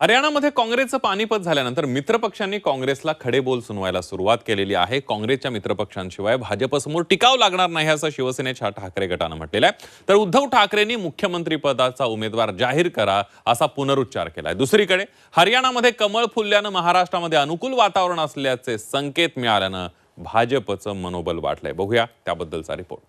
हरियाणामध्ये काँग्रेसचं पानिपत झाल्यानंतर मित्रपक्षांनी काँग्रेसला खडे बोल सुनवायला सुरुवात केलेली आहे. काँग्रेसच्या मित्रपक्षांशिवाय भाजपसमोर टिकाव लागणार नाही असं शिवसेनेच्या ठाकरे गटानं म्हटलेलं आहे. तर उद्धव ठाकरेंनी मुख्यमंत्रीपदाचा उमेदवार जाहीर करा असा पुनरुच्चार केलाय. दुसरीकडे हरियाणामध्ये कमळ फुलल्यानं महाराष्ट्रामध्ये अनुकूल वातावरण असल्याचे संकेत मिळाल्यानं भाजपचं मनोबल वाढलंय. बघूया त्याबद्दलचा रिपोर्ट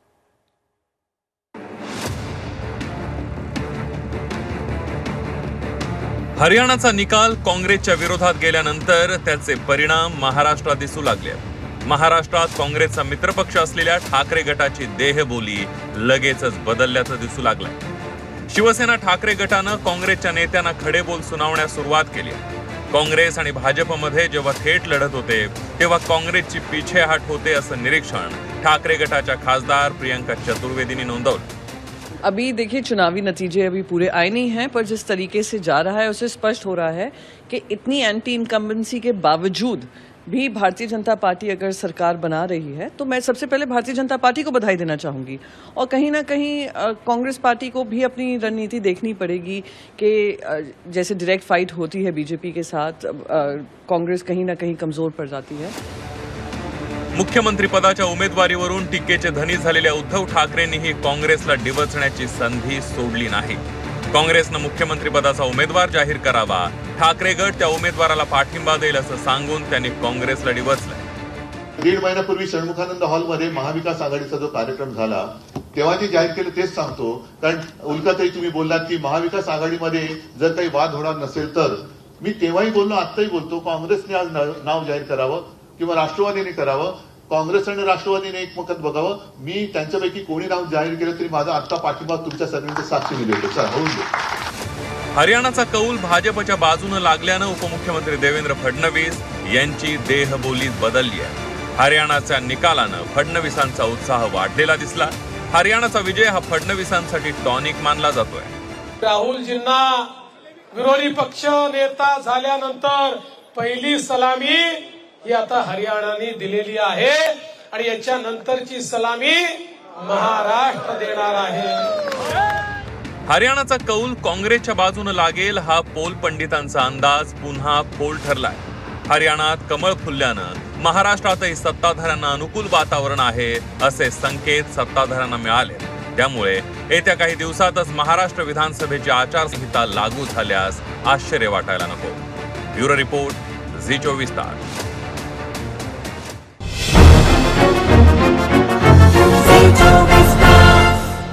हरियाणाचा निकाल काँग्रेसच्या विरोधात गेल्यानंतर त्याचे परिणाम महाराष्ट्रात दिसू लागले महाराष्ट्रात काँग्रेसचा मित्रपक्ष असलेल्या ठाकरे गटाची देहबोली लगेचच बदलल्याचं दिसू लागलंय. शिवसेना ठाकरे गटानं काँग्रेसच्या नेत्यांना खडेबोल सुनावण्यास सुरुवात केली काँग्रेस आणि भाजपमध्ये जेव्हा थेट लढत होते तेव्हा काँग्रेसची पिछेहाट होते असं निरीक्षण ठाकरे गटाच्या खासदार प्रियंका चतुर्वेदींनी नोंदवलं. अभी देखिए, चुनावी नतीजे अभी पूरे आए नहीं हैं, पर जिस तरीके से जा रहा है, उसे स्पष्ट हो रहा है कि इतनी एंटी इनकम्बेंसी के बावजूद भी भारतीय जनता पार्टी अगर सरकार बना रही है तो मैं सबसे पहले भारतीय जनता पार्टी को बधाई देना चाहूँगी। और कहीं ना कहीं कांग्रेस पार्टी को भी अपनी रणनीति देखनी पड़ेगी कि जैसे डायरेक्ट फाइट होती है बीजेपी के साथ कांग्रेस कहीं ना कहीं कमज़ोर पड़ जाती है। मुख्यमंत्रीपदाच्या उमेदवारीवरून टीकेचे धनी झालेल्या उद्धव ठाकरेंनीही काँग्रेसला डिवचण्याची संधी सोडली नाही. काँग्रेसनं मुख्यमंत्रीपदाचा उमेदवार जाहीर करावा. ठाकरे गट त्या उमेदवाराला पाठिंबा देईल असं सांगून त्यांनी काँग्रेसला डिवचलं दीड महिन्यापूर्वी षण्मुखानंद हॉलमध्ये महाविकास आघाडीचा जो कार्यक्रम झाला तेव्हा जे जाहीर केलं तेच सांगतो. कारण उलकातही तुम्ही बोललात की महाविकास आघाडीमध्ये जर काही वाद होणार नसेल तर मी तेव्हाही बोललो आत्ताही बोलतो काँग्रेसने आज नाव जाहीर करावं किंवा राष्ट्रवादीने करावं. काँग्रेस आणि राष्ट्रवादीने एकमत बघावं. मी त्यांच्यापैकी कोणी नाव जाहीर केलं तरी माझा आत्ता पाठिंबा तुमच्या देतो. चला होऊन दे हरियाणाचा कौल भाजपच्या बाजूनं लागल्यानं उपमुख्यमंत्री देवेंद्र फडणवीस यांची देहबोली बदलली आहे. हरियाणाच्या निकालानं फडणवीसांचा उत्साह वाढलेला दिसला. हरियाणाचा विजय हा फडणवीसांसाठी टॉनिक मानला जातोय. राहुलजींना विरोधी पक्ष नेता झाल्यानंतर पहिली सलामी ही आता हरियाणाने दिलेली आहे आणि याच्या नंतरची सलामी महाराष्ट्र देणार आहे. हरियाणाचा कौल काँग्रेसच्या बाजूने लागेल हा पोल पंडितांचा अंदाज पुन्हा फोल ठरलाय. हरियाणात कमळ फुलल्यानं महाराष्ट्रातही सत्ताधाऱ्यांना अनुकूल वातावरण आहे असे संकेत सत्ताधाऱ्यांना मिळाले. त्यामुळे येत्या काही दिवसातच महाराष्ट्र विधानसभेची आचारसंहिता लागू झाल्यास आश्चर्य वाटायला नको. ब्युरो रिपोर्ट झी चोवीस तास.